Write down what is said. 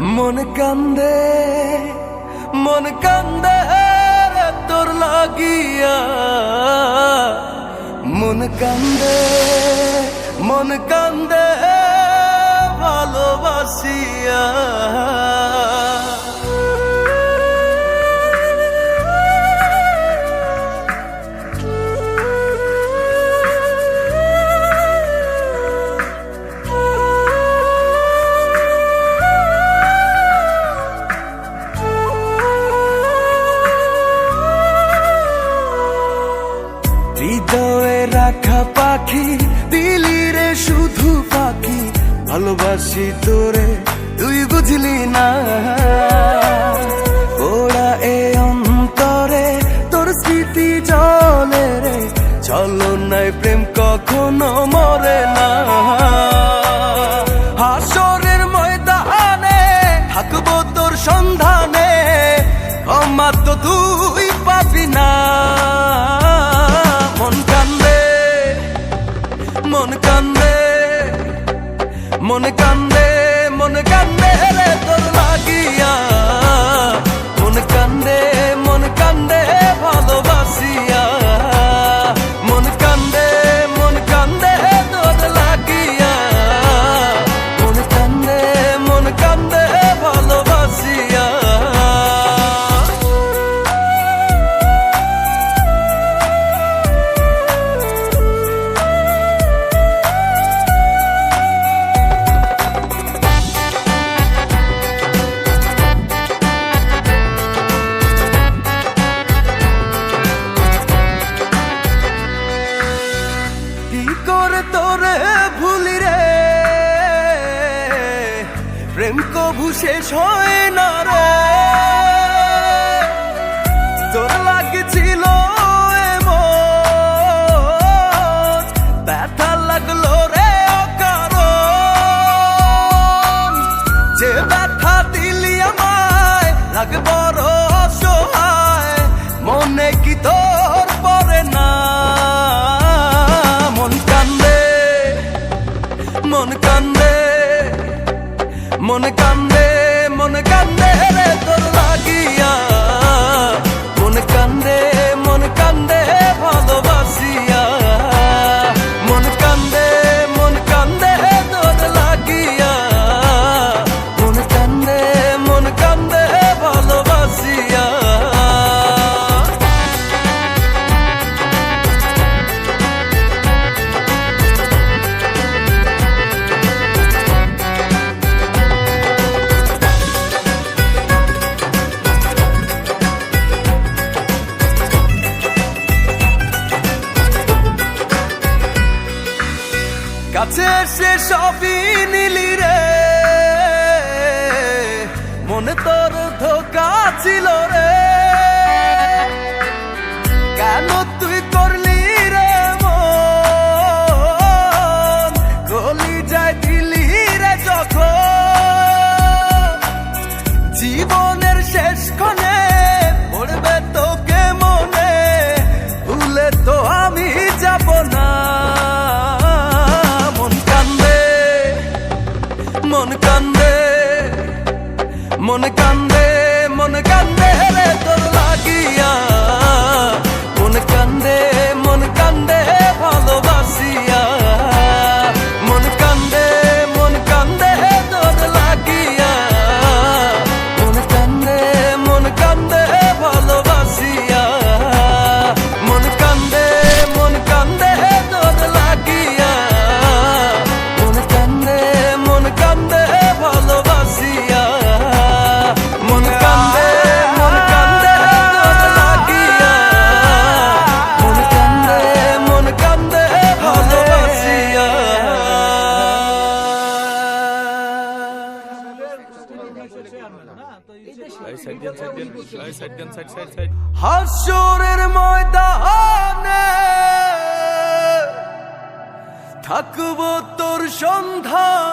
মন কান্দে মন কান্দে তোর লাগিয়া। মন কান্দে মন কান্দে ভালোবাসিয়া। হৃদয়ে রাখা পাখি দিলি রে শুধু পাখি, ভালোবাসি তোরে, তুই বুঝলি না। ওরা এ অন্তরে, তোর স্মৃতি জলে রে চলো নাই প্রেম কখনো মরে না। হাসরের ময়দানে থাকব তোর সন্ধানে তো তুই মন কান্দে মন কান্দে রে। করে ভুলি রে। প্রেম কভু শেষ হয় না রে। তোর লাগছিল লাগল রে যে মনে কি তোর পরে না? মন কান্দে মন কান্দে মন কান্দে রে তোর লাগিয়া মন কান্দে মন কান্দে ভালোবাসিয়া কাছে সে সবই নিলি রে। মনে তোর ধোকা ছিল রে। মন কান্দে মন কান্দে রে তোর লাগিয়া। মন কান্দে হাসরের ময়দানে থাকব তোর সন্ধানে।